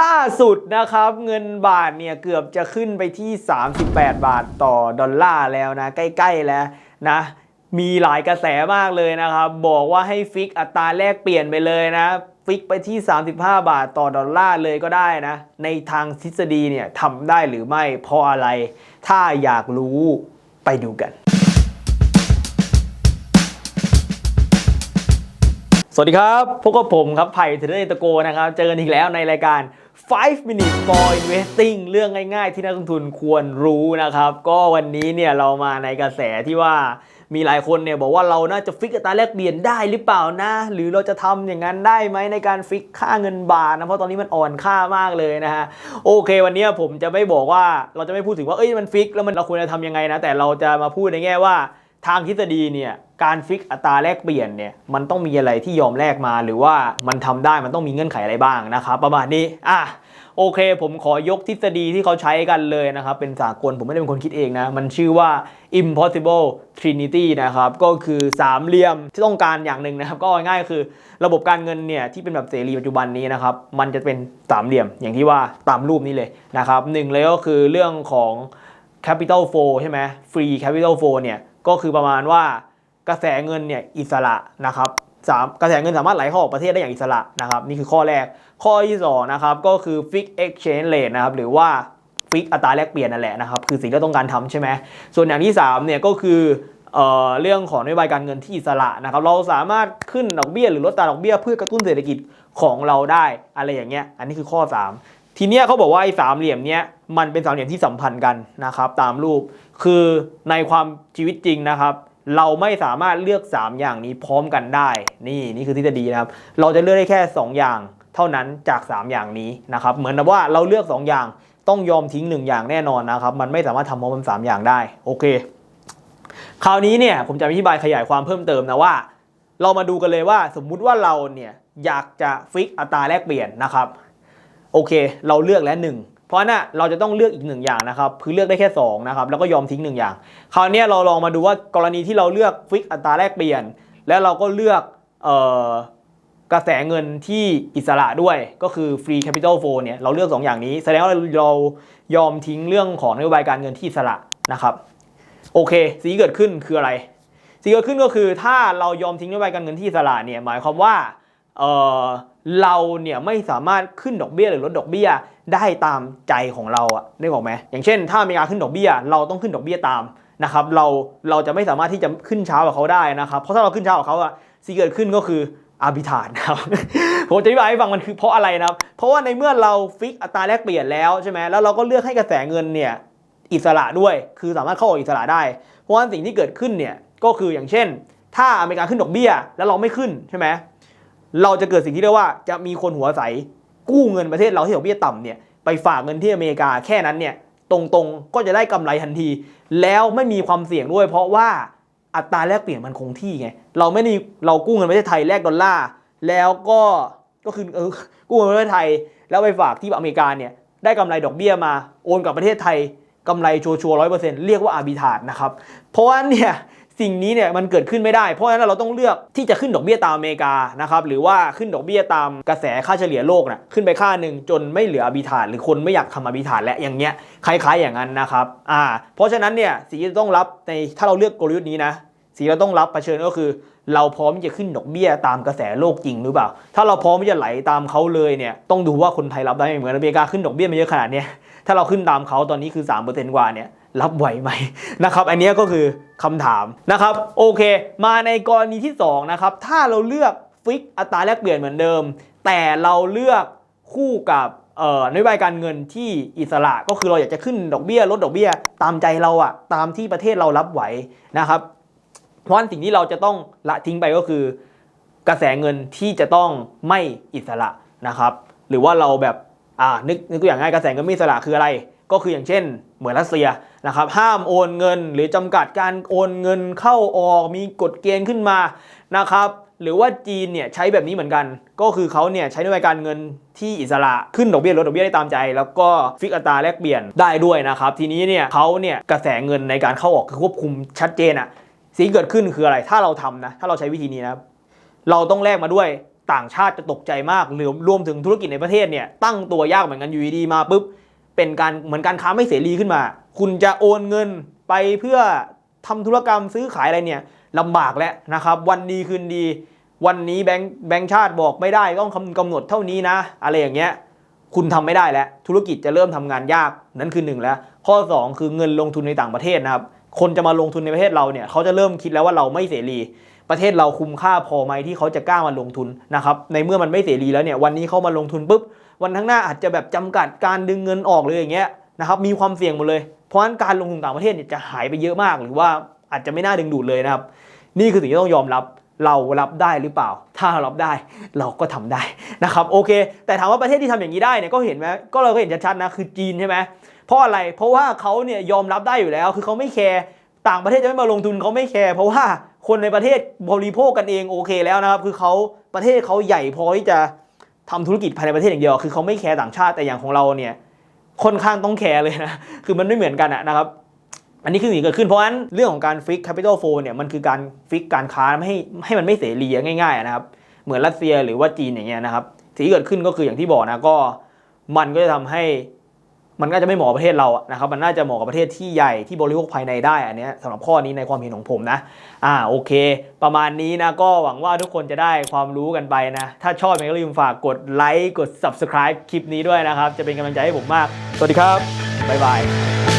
ล่าสุดนะครับเงินบาทเนี่ยเกือบจะขึ้นไปที่ 38 บาทต่อดอลลาร์แล้วนะ ใกล้ๆแล้วนะมีหลายกระแสมากเลยนะครับ บอกว่าให้ฟิกอัตราแลกเปลี่ยนไปเลยนะ ฟิกไปที่ 35 บาทต่อดอลลาร์เลยก็ได้นะ ในทางทฤษฎีเนี่ยทำได้หรือไม่เพราะอะไร ถ้าอยากรู้ไปดูกัน สวัสดีครับพวกกับผมครับไผ่เทรดตะโกนะครับ เจอกันอีกแล้วในรายการ 5 minutes for investing เรื่องง่ายๆ ที่นักลงทุนควรรู้นะครับ ก็วันนี้เนี่ยเรามาในกระแสที่ว่ามีหลายคนเนี่ยบอกว่าเราน่าจะฟิกอัตราแลกเปลี่ยนได้หรือเปล่านะ หรือเราจะทำอย่างนั้นได้ไหมในการฟิกค่าเงินบาทนะ เพราะตอนนี้มันอ่อนค่ามากเลยนะฮะ โอเค วันนี้ผมจะไม่บอกว่าเราจะไม่พูดถึงว่าเอ้ยมันฟิกแล้วมันเราควรจะทำยังไงนะ แต่เราจะมาพูดในแง่ว่าทางทฤษฎีเนี่ย การฟิกอัตราแลกเปลี่ยนเนี่ยมันต้องมีอะไรที่ยอมแลกมา หรือว่ามันทำได้มันต้องมีเงื่อนไขอะไรบ้างนะครับประมาณนี้อะโอเค ผมขอยกทฤษฎีที่เขาใช้กันเลยนะครับ เป็นสากลผมไม่ได้เป็นคนคิดเองนะ มันชื่อว่า impossible trinity นะครับ ก็คือสามเหลี่ยมที่ต้องการอย่างหนึ่งนะครับ ก็ง่ายคือระบบการเงินเนี่ยที่เป็นแบบเสรีปัจจุบันนี้นะครับ มันจะเป็นสามเหลี่ยมอย่างที่ว่าตามรูปนี้เลยนะครับหนึ่งเลยก็คือเรื่องของ capital flow ใช่ไหม free capital flow เนี่ยก็คือประมาณว่า กระแสเงินเนี่ยอิสระนะครับสามกระแสเงินสามารถไหลเข้าออกประเทศได้อย่างอิสระนะครับนี่คือข้อแรก ข้อที่สองนะครับก็คือ fix exchange rate นะครับหรือว่าฟิกอัตราแลกเปลี่ยนนั่นแหละนะครับคือสิ่งที่เราต้องการทำใช่ไหมส่วนอย่างที่3เนี่ยก็คือเออเรื่องของนโยบายการเงินที่อิสระนะครับเราสามารถขึ้นดอกเบี้ยหรือลดอัตาดอกเบี้ยเพื่อกระตุ้นเศรษฐกิจของเราได้อะไรอย่างเงี้ยอันนี้คือข้อ 3 ทีเนี้ยเขาบอกว่าไอ้สามเหลี่ยมเนี้ยมันเป็นสามเหลี่ยมที่สัมพันธ์กันนะครับตามรูปคือในความชีวิตจริงนะครับ เราไม่สามารถเลือก 3 อย่างนี้พร้อมกันได้ นี่นี่คือทฤษฎีนะครับ เราจะเลือกได้แค่ 2 อย่าง เท่านั้นจาก 3 อย่างนี้นะครับ เหมือนกับว่าเราเลือก 2 อย่างต้องยอมทิ้ง 1 อย่างแน่นอนนะครับ มันไม่สามารถทำพร้อมกันสามอย่างได้ โอเค คราวนี้เนี่ยผมจะอธิบายขยายความเพิ่มเติมนะว่า เรามาดูกันเลยว่าสมมุติว่าเราเนี่ยอยากจะฟิกอัตราแลกเปลี่ยนนะครับ โอเค เราเลือกแล้วหนึ่ง เพราะน่ะเราจะต้องเลือกอีกหนึ่งอย่างนะครับคือเลือกได้แค่2นะครับแล้วก็ยอมทิ้งหนึ่งอย่าง คราวนี้เราลองมาดูว่ากรณีที่เราเลือกฟิกอัตราแลกเปลี่ยน แล้วเราก็เลือกออกระแสเงินที่อิสระด้วยก็คือ free capital flow เนี่ยเราเลือก 2 อย่างนี้ แสดงว่าเรายอมทิ้งเรื่องของนโยบายการเงินที่อิสระนะครับโอเคสิ่งที่เกิดขึ้นคืออะไรสิ่งที่เกิดขึ้นก็คือถ้าเรายอมทิ้งนโยบายการเงินที่อิสระเนี่ยหมายความว่า เเราเนี่ยไม่สามารถขึ้นดอกเบี้ยหรือลดดอกเบี้ยได้ตามใจของเราอะได้บอกไหมอย่างเช่น ถ้าอเมริกาขึ้นดอกเบี้ย เราต้องขึ้นดอกเบี้ยตามนะครับเราเราจะไม่สามารถที่จะขึ้นเช้ากว่าเขาได้นะครับเพราะถ้าเราขึ้นเช้ากว่าเขาอะสิ่งที่เกิดขึ้นก็คืออาบิทานครับผมจะอธิบายให้ฟังมันคือเพราะอะไรนะครับ เพราะว่าในเมื่อเราฟิกอัตราแลกเปลี่ยนแล้วใช่ไหมแล้วเราก็เลือกให้กระแสเงินเนี่ยอิสระด้วย คือสามารถเข้าออกอิสระได้ เพราะว่าสิ่งที่เกิดขึ้นเนี่ยก็คืออย่างเช่น ถ้าอเมริกาขึ้นดอกเบี้ย แล้วเราไม่ขึ้นใช่ไหม เราจะเกิดสิ่งที่เรียกว่าจะมีคนหัวใสกู้เงินประเทศเราที่ดอกเบี้ยต่ำเนี่ยไปฝากเงินที่อเมริกาแค่นั้นเนี่ยตรงๆก็จะได้กำไรทันที แล้วไม่มีความเสี่ยงด้วย เพราะว่าอัตราแลกเปลี่ยนมันคงที่ไงเราไม่ได้เรากู้เงินประเทศไทยแลกดอลลาร์แล้วก็ก็คือเออกู้เงินประเทศไทย แล้วไปฝากที่อเมริกาเนี่ยได้กำไรดอกเบี้ยมาโอนกลับประเทศไทยกำไรชัวร์ร้อยเปอร์เซ็นต์เรียกว่าอาบิทาดนะครับ เพราะว่าเนี่ย สิ่งนี้เนี่ยมันเกิดขึ้นไม่ได้ เพราะฉะนั้นเราต้องเลือกที่จะขึ้นดอกเบี้ยตามอเมริกานะครับหรือว่าขึ้นดอกเบี้ยตามกระแสค่าเฉลี่ยโลกนะ่ะขึ้นไปค่าหนึ่งจนไม่เหลืออาร์บิทาดหรือคนไม่อยากทำอาร์บิทาดและอย่างเงี้ยคล้าย ๆอย่างนั้นนะครับอ่าเพราะฉะนั้นเนี่ยสิ่งที่ต้องรับในถ้าเราเลือกกลยุทธ์นี้นะสิ่งที่เราต้องรับเผชิญก็คือ เราพร้อมที่จะขึ้นดอกเบี้ยตามกระแสโลกจริงหรือเปล่า ถ้าเราพร้อมที่จะไหลตามเขาเลยเนี่ยต้องดูว่าคนไทยรับได้ไหมเหมือนอเมริกาขึ้นดอกเบี้ยมาเยอะขนาดเนี้ยถ้าเราขึ้นตามเขาตอนนี้คือ3%กว่าเนี่ย รับไหวไหมนะครับ อันนี้ก็คือคำถามนะครับ โอเค มาในกรณีที่2นะครับ ถ้าเราเลือกฟิกอัตราแลกเปลี่ยนเหมือนเดิม แต่เราเลือกคู่กับนโยบายการเงินที่อิสระก็คือเราอยากจะขึ้นดอกเบี้ยลดดอกเบี้ย ตามใจเราอะตามที่ประเทศเรารับไหวนะครับเพราะสิ่งที่เราจะต้องละทิ้งไปก็คือกระแสเงินที่จะต้องไม่อิสระนะครับ หรือว่าเราแบบอ่านึกนึกตัวอย่างง่ายกระแสเงินไม่อิสระคืออะไร ก็คืออย่างเช่น เหมือนรัสเซียนะครับห้ามโอนเงินหรือจำกัดการโอนเงินเข้าออกมีกฎเกณฑ์ขึ้นมานะครับหรือว่าจีนเนี่ยใช้แบบนี้เหมือนกัน ก็คือเขาเนี่ยใช้นโยบายการเงินที่อิสระขึ้นดอกเบี้ยลดดอกเบี้ยได้ตามใจ แล้วก็ฟิกอัตราแลกเปลี่ยนได้ด้วยนะครับ ทีนี้เนี่ยเขาเนี่ยกระแสเงินในการเข้าออกคือควบคุมชัดเจนอะสิ่งที่เกิดขึ้นคืออะไรถ้าเราทำนะถ้าเราใช้วิธีนี้นะเราต้องแลกมาด้วยต่างชาติจะตกใจมากหรือรวมถึงธุรกิจในประเทศเนี่ยตั้งตัวยากเหมือนกันอยู่ดีมาปุ๊บ เป็นการเหมือนการค้าไม่เสรีขึ้นมา คุณจะโอนเงินไปเพื่อทำธุรกรรมซื้อขายอะไรเนี่ยลำบากแล้วนะครับ วันดีคืนดี วันนี้แบงค์แบงค์ชาติบอกไม่ได้ต้องคำกำหนดเท่านี้นะ อะไรอย่างเงี้ยคุณทำไม่ได้แล้ว ธุรกิจจะเริ่มทำงานยากนั่นคือหนึ่งแล้ว ข้อ 2 คือเงินลงทุนในต่างประเทศนะครับ คนจะมาลงทุนในประเทศเราเนี่ยเขาจะเริ่มคิดแล้วว่าเราไม่เสรี ประเทศเราคุ้มค่าพอไหมที่เขาจะกล้ามาลงทุนนะครับในเมื่อมันไม่เสรีแล้วเนี่ยวันนี้เขามาลงทุนปุ๊บวันข้างหน้าอาจจะแบบจำกัดการดึงเงินออกเลยอย่างเงี้ยนะครับมีความเสี่ยงหมดเลย เพราะฉะนั้นการลงทุนต่างประเทศเนี่ยจะหายไปเยอะมาก หรือว่าอาจจะไม่น่าดึงดูดเลยนะครับ นี่คือสิ่งที่ต้องยอมรับเรารับได้หรือเปล่า ถ้าเรารับได้เราก็ทำได้นะครับโอเค แต่ถามว่าประเทศที่ทำอย่างนี้ได้เนี่ยก็เห็นไหมก็เราก็เห็นชัดๆนะคือจีนใช่ไหมเพราะอะไรเพราะว่าเขาเนี่ยยอมรับได้อยู่แล้วคือเขาไม่แคร์ ต่างประเทศจะไม่มาลงทุนเขาไม่แคร์เพราะว่าคนในประเทศบริโภคกันเองโอเคแล้วนะครับ คือเขาประเทศเขาใหญ่พอที่จะทำธุรกิจภายในประเทศอย่างเดียว คือเขาไม่แคร์ต่างชาติแต่อย่างของเราเนี่ยค่อนข้างต้องแคร์เลยนะ คือมันไม่เหมือนกันนะครับ อันนี้คือสิ่งเกิดขึ้นเพราะฉะนั้นเรื่องของการฟิก capital flow เนี่ยมันคือการฟิกการค้าไม่ให้ให้มันไม่เสรีง่ายๆนะครับ เหมือนรัสเซียหรือว่าจีนอย่างเงี้ยนะครับสิ่งที่เกิดขึ้นก็คืออย่างที่บอกนะก็มันก็จะทำให้ มันก็จะไม่เหมาะประเทศเราอะนะครับ มันน่าจะเหมาะกับประเทศที่ใหญ่ที่บริโภคภายในได้อันเนี้ยสำหรับข้อนี้ในความเห็นของผมนะ อ่าโอเค ประมาณนี้นะก็หวังว่าทุกคนจะได้ความรู้กันไปนะ ถ้าชอบยังไงก็อย่าลืมฝากกดไลค์กด subscribe คลิปนี้ด้วยนะครับ จะเป็นกำลังใจให้ผมมาก สวัสดีครับบ๊ายบาย